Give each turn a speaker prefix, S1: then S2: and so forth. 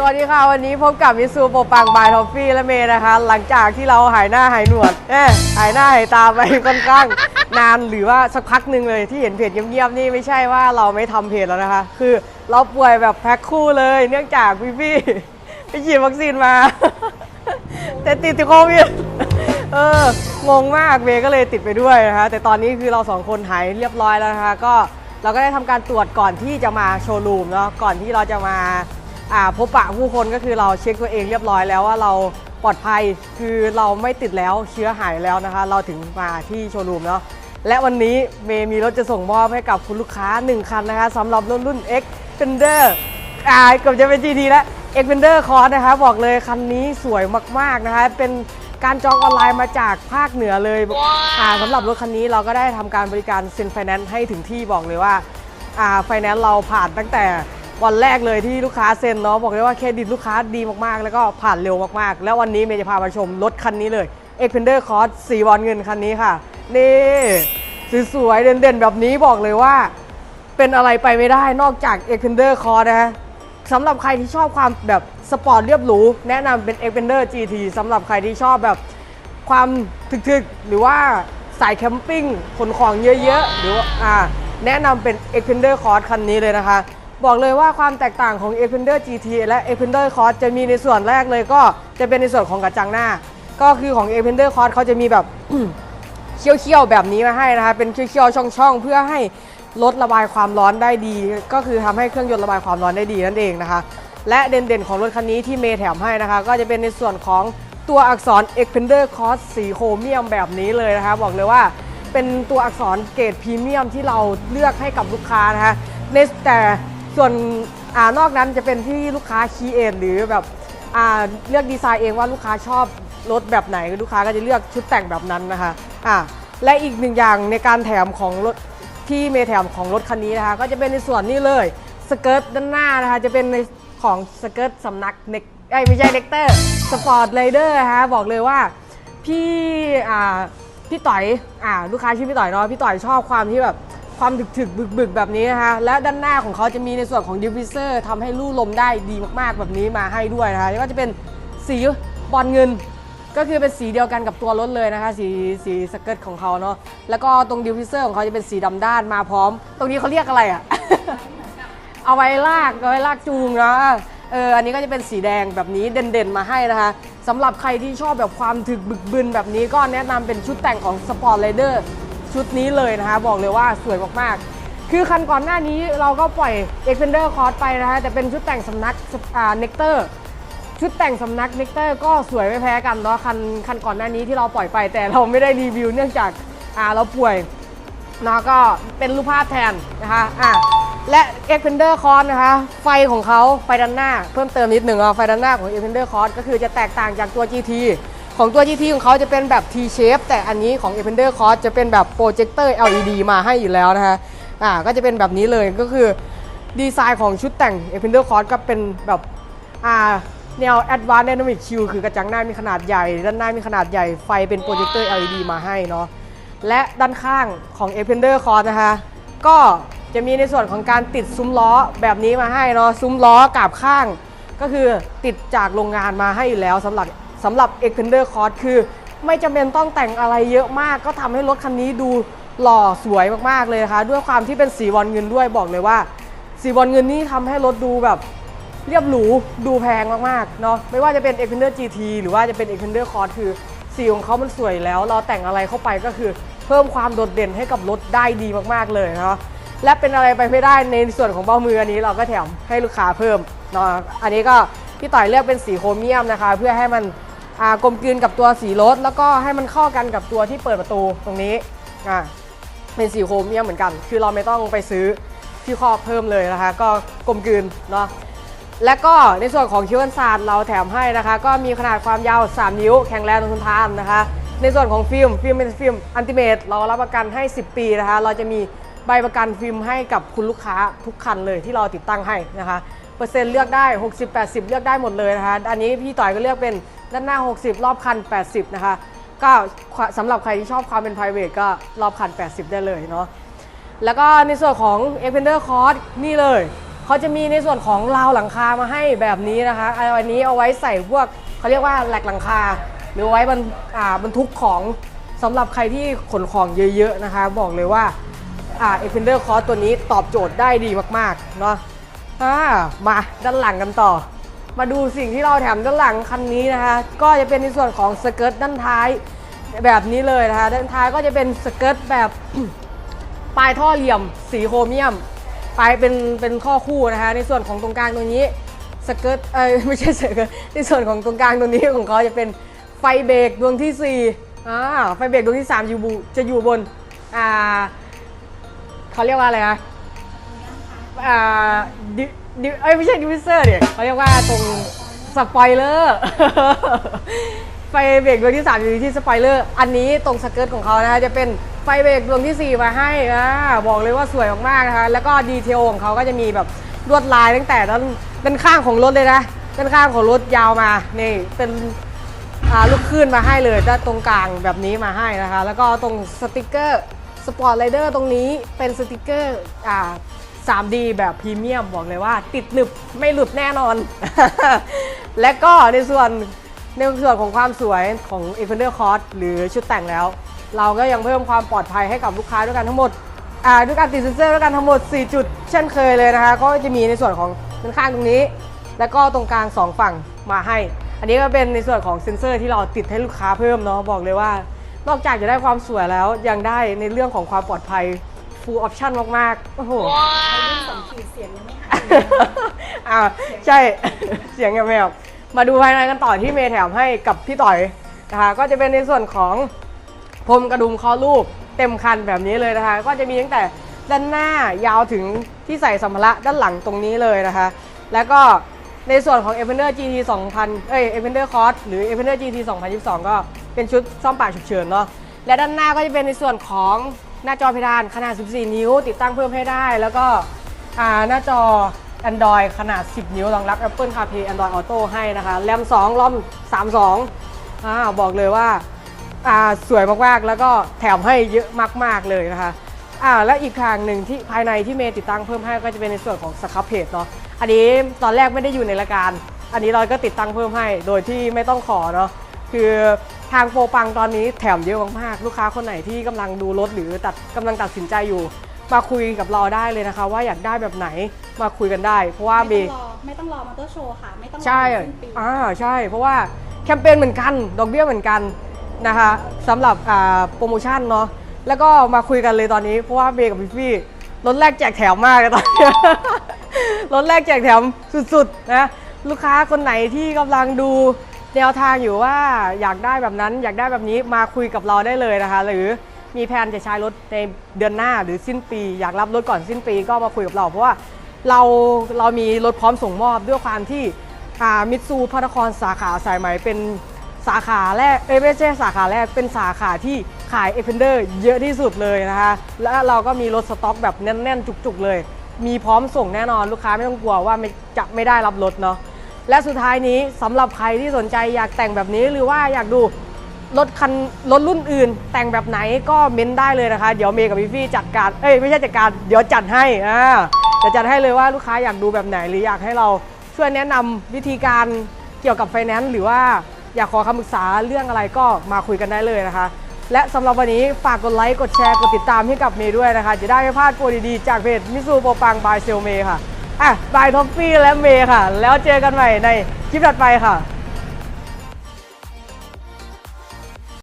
S1: สวัสดีค่ะ วันนี้พบกับมิสูโปปังบายทอฟฟี่และเมย์นะคะ หลังจากที่เราหายหน้าหายหนวดเอ๊หายหน้าหายตาไปค่อนข้างนานหรือว่าสักพักหนึ่งเลยที่เห็นเพจเงียบๆนี่ไม่ใช่ว่าเราไม่ทำเพจแล้วนะคะ คือเราป่วยแบบแพ็คคู่เลย เนื่องจากพี่พี่ๆไปฉีดวัคซีนมา แต่ติดติดโควิดเอองงมากเมย์ก็เลยติดไปด้วยนะคะ แต่ตอนนี้คือเราสองคนหายเรียบร้อยแล้วนะคะ ก็เราก็ได้ทำการตรวจก่อนที่จะมาโชว์รูมเนาะก่อนที่เราจะมา พบปะผู้คนก็คือเราเช็คตัวเองเรียบร้อยแล้วว่าเราปลอดภัยคือเราไม่ติดแล้วเชื้อหายแล้วนะคะ เราถึงมาที่โชว์รูมเนาะและวันนี้เมย์มีรถจะส่งมอบให้กับคุณลูกค้า 1 คันนะคะสำหรับรุ่นรุ่น X Fender อ่าเกือบจะเป็น GT แล้ว X Fender Cross นะคะบอกเลยคันนี้สวยมาก ๆ นะคะ เป็นการจองออนไลน์มาจากภาคเหนือเลยอ่าสำหรับรถคันนี้เราก็ได้ทำการบริการเซ็นไฟแนนซ์ให้ถึงที่บอกเลยว่าอ่าไฟแนนซ์เราผ่านตั้งแต่ วันแรกเลยที่ลูกค้าเซ็นเนาะบอกเลยว่าเครดิตลูกค้าดีมากๆ แล้วก็ผ่านเร็วมากๆ แล้ววันนี้เมย์จะพามาชมรถคันนี้เลย X Fender Cross สีบอลเงินคันนี้ค่ะ นี่สวยๆเด่นๆ แบบนี้บอกเลยว่า เป็นอะไรไปไม่ได้นอกจาก x p e n d e r Core นะฮะสำหรับใครที่ชอบความแบบสปอร์ตเรียบหรูแนะนำเป็น x p e n d e r GT สำหรับใครที่ชอบแบบความถึกๆ หรือว่าสายแคมปิ้งขนของเยอะๆ หรือว่าอ่าแนะนำเป็น x p e n d e r Cross คันนี้เลยนะคะ บอกเลยว่าความแตกต่างของ x p e n d e r GT และ x p e n d e r Cross จะมีในส่วนแรกเลยก็จะเป็นในส่วนของกระจังหน้า ก็คือของ x p e n d e r Cross เขาจะมีแบบเคี่ยวๆแบบนี้มาให้นะคะเป็นเคี่ยวๆช่องๆ เพื่อให้ลดระบายความร้อนได้ดี ก็คือทำให้เครื่องยนต์ระบายความร้อนได้ดีนั่นเองนะคะ และเด่นๆของรถคันนี้ที่เมย์แถมให้นะคะ ก็จะเป็นในส่วนของตัวอักษร Xpander Cross สีโครเมียมแบบนี้เลยนะคะ บอกเลยว่าเป็นตัวอักษรเกรดพรีเมียมที่เราเลือกให้กับลูกค้านะคะในแต่ ส่วนอานอกนั้นจะเป็นที่ลูกค้าคีเอทหรือแบบอ่าเลือกดีไซน์เองว่าลูกค้าชอบรถแบบไหนลูกค้าก็จะเลือกชุดแต่งแบบนั้นนะคะอ่าและอีกหนึ่งอย่างในการแถมของรถที่เมแถมของรถคันนี้นะคะ ก็จะเป็นในส่วนนี้เลยสเกิร์ตด้านหน้านะคะจะเป็นในของสเกิร์ตสำนักเน็กไอไม่ใช่เน็กเตอร์สปอร์ตไรเดอร์นะคะบอกเลยว่าพี่อ่าพี่ต่อยอ่าลูกค้าชื่อพี่ต่อยเนาะพี่ต่อยชอบความที่แบบ ความถึกถึกบึกบึกแบบนี้นะคะ และด้านหน้าของเขาจะมีในส่วนของดิฟฟิเซอร์ทำให้ลู่ลมได้ดีมากๆแบบนี้มาให้ด้วยนะคะแล้วก็จะเป็นสีบอลเงิน ก็คือเป็นสีเดียวกันกับตัวรถเลยนะคะ สีสีสเกิร์ตของเขาเนาะแล้วก็ตรงดิฟฟิเซอร์ของเขาจะเป็นสีดำด้านมาพร้อม ตรงนี้เขาเรียกอะไรอะเอาไว้ลากเอาไว้ลากจูงนะเอออันนี้ก็จะเป็นสีแดงแบบนี้เด่นๆมาให้นะคะสำหรับใครที่ชอบแบบความถึกบึกบึนแบบนี้ก็แนะนำเป็นชุดแต่งของ Sport Rider ชุดนี้เลยนะคะบอกเลยว่าสวยมากๆ คือคันก่อนหน้านี้เราก็ปล่อย Expander Cross ไปนะคะแต่เป็นชุดแต่งสำนักอ่า Nectar ชุดแต่งสำนัก Nectar ก็สวยไม่แพ้กันเนาะคันคันก่อนหน้านี้ที่เราปล่อยไปแต่เราไม่ได้รีวิวเนื่องจากอ่าเราป่วยเนาะก็เป็นรูปภาพแทนนะคะอะและ x p e n d e r Cross นะคะ ไฟของเขาไฟด้านหน้า เพิ่มเติมนิดหนึ่งอะไฟด้านหน้าของ x p e n d e r Cross ก็คือจะแตกต่างจากตัว GT ของตัว GT ของเขาจะเป็นแบบ T shape แต่อันนี้ของ x p e n d e r Cross จะเป็นแบบโปรเจคเตอร์ LED มาให้อยู่แล้วนะคะอ่าก็จะเป็นแบบนี้เลยก็คือดีไซน์ของชุดแต่ง x p e n d e r Cross ก็เป็นแบบอ่าแนว Advanced Dynamic Shield คือกระจังหน้ามีขนาดใหญ่ ด้านหน้ามีขนาดใหญ่ไฟเป็นโปรเจคเตอร์ LED มาให้เนาะและด้านข้างของ e p e n d e r Cross นะคะก็จะมีในส่วนของการติดซุ้มล้อแบบนี้มาให้เนาะซุ้มล้อกาบข้าง ก็คือติดจากโรงงานมาให้อยู่แล้วสำหรับ สำหรับ e p e n d e r Cross คือ ไม่จำเป็นต้องแต่งอะไรเยอะมาก ก็ทำให้รถคันนี้ดูหล่อสวยมากๆเลยนะคะด้วยความที่เป็นสีบอลเงินด้วยบอกเลยว่า สีบอลเงินนี่ทำให้รถดูแบบเรียบหรูดูแพงมากๆเนาะไม่ว่าจะเป็น x p e n d e r GT หรือว่าจะเป็น x p e n d e r Cross คือสีของเขามันสวยแล้ว เราแต่งอะไรเข้าไปก็คือเพิ่มความโดดเด่นให้กับรถได้ดีมากๆเลยเนาะและเป็นอะไรไปไม่ได้ในส่วนของเบ้ามืออันนี้เราก็แถมให้ลูกค้าเพิ่มเนาะอันนี้ก็พี่ต่อยเลือกเป็นสีโครเมียมนะคะ เพื่อให้มัน กลมกลืนกับตัวสีรถ แล้วก็ให้มันเข้ากันกับตัวที่เปิดประตูตรงนี้เป็นสีโครเมียมเหมือนกัน คือเราไม่ต้องไปซื้อที่ครอบเพิ่มเลยนะคะ ก็กลมกลืนเนาะและก็ในส่วนของคิวอันซาดเราแถมให้นะคะ ก็มีขนาดความยาว 3 นิ้ว แข็งแรงทนทานนะคะ ในส่วนของฟิล์มฟิล์มเป็นฟิล์มอันติเมตเรารับประกันให้ 10 ปีนะคะ เราจะมีใบประกันฟิล์มให้กับคุณลูกค้าทุกคันเลยที่เราติดตั้งให้นะคะ เปอร์เซ็นต์เลือกได้ 60-80 เลือกได้หมดเลยนะคะ อันนี้พี่ต่อยก็เลือกเป็น ด้านหน้า 60 รอบคัน 80 นะคะ ก็สำหรับใครที่ชอบความเป็น p r i v a t ก็รอบคัน 80 ได้เลยเนาะแล้วก็ในส่วนของ e p e n d e r Cross นี่เลยเขาจะมีในส่วนของราวหลังคามาให้แบบนี้นะคะอันนี้เอาไว้ใส่พวกเขาเรียกว่าแหลกหลังคา หรือไว้บรรอ่าบรรทุกของสำหรับใครที่ขนของเยอะๆนะคะ บอกเลยว่าอ่า e x p e n d e r Cross ตัวนี้ตอบโจทย์ได้ดีมากๆเนาะอ่ามาด้านหลังกันต่อ มาดูสิ่งที่เราแถมด้านหลังคันนี้นะคะ ก็จะเป็นในส่วนของสเกิร์ตด้านท้ายแบบนี้เลยนะคะ ด้านท้ายก็จะเป็นสเกิร์ตแบบปลายท่อเหลี่ยม สีโครเมียม ปลายเป็นเป็นข้อคู่นะคะ ในส่วนของตรงกลางตรงนี้สเกิร์ตเอ้ยไม่ใช่สเกิร์ตในส่วนของตรงกลางตรงนี้ของเขาจะเป็นไฟเบรกดวงที่4อ่าไฟเบรกดวงที่3อยู่บุจะอยู่บนอ่าเขาเรียกว่าอะไรนะอ่า ดิดิเอ้ยไม่ใช่ดิวิเซอร์เนี่ยเขาเรียกว่าตรงสปอยเลอร์ไฟเบรกดวงที่3อยู่ที่สปอยเลอร์อันนี้ตรงสเกิร์ตของเขานะคะจะเป็นไฟเบรกดวงทีสี่ 4 มาให้อ่าบอกเลยว่าสวยมากๆนะคะแล้วก็ดีเทลของเขาก็จะมีแบบลวดลายตั้งแต่ด้านด้านข้างของรถเลยนะด้านข้างของรถยาวมานี่เป็นลูกคลื่นมาให้เลยด้านตรงกลางแบบนี้มาให้นะคะ แล้วก็ตรงสติกเกอร์สปอร์ตไรเดอร์ตรงนี้เป็นสติกเกอร์อ่า 3D แบบพรีเมียมบอกเลยว่า ติดหนึบไม่หลุดแน่นอน และก็ในส่วนในส่วนของความสวยของ e f e n d e r Cross หรือชุดแต่งแล้ว เราก็ยังเพิ่มความปลอดภัยให้กับลูกค้าด้วยกันทั้งหมดด้วยการติดเซ็นเซอร์ด้วยกันทั้งหมด 4 จุด เช่นเคยเลยนะคะ ก็จะมีในส่วนของด้านข้างตรงนี้ แล้วก็ตรงกลาง 2 ฝั่งมาให้ อันนี้ก็เป็นในส่วนของเซ็นเซอร์ที่เราติดให้ลูกค้าเพิ่มเนาะบอกเลยว่า นอกจากจะได้ความสวยแล้วยังได้ในเรื่องของความปลอดภัย full option มากๆ โอ้โห
S2: สองขีดเสียงยังไม่หาย
S1: อ่าใช่ เสียงแมวๆมาดูภายในกันต่อที่เมย์แถมให้กับพี่ต่อยนะคะก็จะเป็นในส่วนของพรมกระดุมคอลูกเต็มคันแบบนี้เลยนะคะ ก็จะมีตั้งแต่ด้านหน้ายาวถึงที่ใส่สัมภาระด้านหลังตรงนี้เลยนะคะ แล้วก็ในส่วนของ e v e n d e r GT 2000 เอ้ย e v e n d e r Cross หรือ e v e n d e r GT 2022 ก็เป็นชุดซ่อมปากฉุกเฉินเนาะและด้านหน้าก็จะเป็นในส่วนของ หน้าจอเพดานขนาด 14 นิ้ว ติดตั้งเพิ่มให้ได้ แล้วก็หน้าจอ Android ขนาด 10 นิ้วรองรับ Apple CarPlay Android Auto ให้นะคะแรม2รอม 32อ่าบอกเลยว่าอ่าสวยมากๆ แล้วก็แถมให้เยอะมากๆเลยนะคะอ่าและอีกทางหนึ่งที่ภายในที่เมย์ติดตั้งเพิ่มให้ก็จะเป็นในส่วนของสครับเพจเนาะอันนี้ตอนแรกไม่ได้อยู่ในรายการ อันนี้เราก็ติดตั้งเพิ่มให้ โดยที่ไม่ต้องขอเนาะคือ ทางโปรปังตอนนี้แถมเยอะมากๆลูกค้าคนไหนที่กำลังดูรถหรือตัดกำลังตัดสินใจอยู่ มาคุยกับเราได้เลยนะคะ ว่าอยากได้แบบไหนมาคุยกันได้ เพราะว่า
S2: มีไม่ต้องรอมอเตอร์โชว์ค่ะไม่ต้องรอ
S1: ใช่
S2: สิ้นปี
S1: อ่าใช่ เพราะว่าแคมเปญเหมือนกัน ดอกเบี้ยเหมือนกันนะคะสำหรับโปรโมชั่นเนาะแล้วก็มาคุยกันเลยตอนนี้เพราะว่าเบยกับพี่ฟี่รถแรกแจกแถมมากเลยตอนนี้รถแรกแจกแถมสุดๆนะลูกค้าคนไหนที่กำลังดู แนวทางอยู่ว่าอยากได้แบบนั้นอยากได้แบบนี้มาคุยกับเราได้เลยนะคะ หรือมีแผนจะใช้รถในเดือนหน้าหรือสิ้นปี อยากรับรถก่อนสิ้นปีก็มาคุยกับเรา เพราะว่าเราเรามีรถพร้อมส่งมอบด้วยความที่มิตซูพระนครสาขาสายไหมเป็นสาขาแรกเอไม่ใช่สาขาแรกเป็นสาขาที่ขาย e f e n d e r เยอะที่สุดเลยนะคะและเราก็มีรถสต็อกแบบแน่นๆ จุกๆเลย มีพร้อมส่งแน่นอนลูกค้าไม่ต้องกลัวว่าจะไม่ได้รับรถเนาะ และสุดท้ายนี้สำหรับใครที่สนใจอยากแต่งแบบนี้หรือว่าอยากดูรถคันรถรุ่นอื่น แต่งแบบไหนก็เม้นได้เลยนะคะ เดี๋ยวเมย์กับพี่ฟี่จัดการเอ้ยไม่ใช่จัดการเดี๋ยวจัดให้อ่าเดี๋ยวจัดให้เลยว่าลูกค้าอยากดูแบบไหนหรืออยากให้เราช่วยแนะนำวิธีการเกี่ยวกับไฟแนนซ์หรือว่าอยากขอคำปรึกษาเรื่องอะไรก็มาคุยกันได้เลยนะคะ และสำหรับวันนี้ฝากกดไลค์กดแชร์กดติดตามให้กับเมย์ด้วยนะคะ จะได้ไม่พลาดโปรดีๆจากเพจมิซูโปรปังบายเซลเมย์ค่ะ อะบายท็อฟฟี่และเมย์ค่ะ แล้วเจอกันใหม่ในคลิปถัดไปค่ะ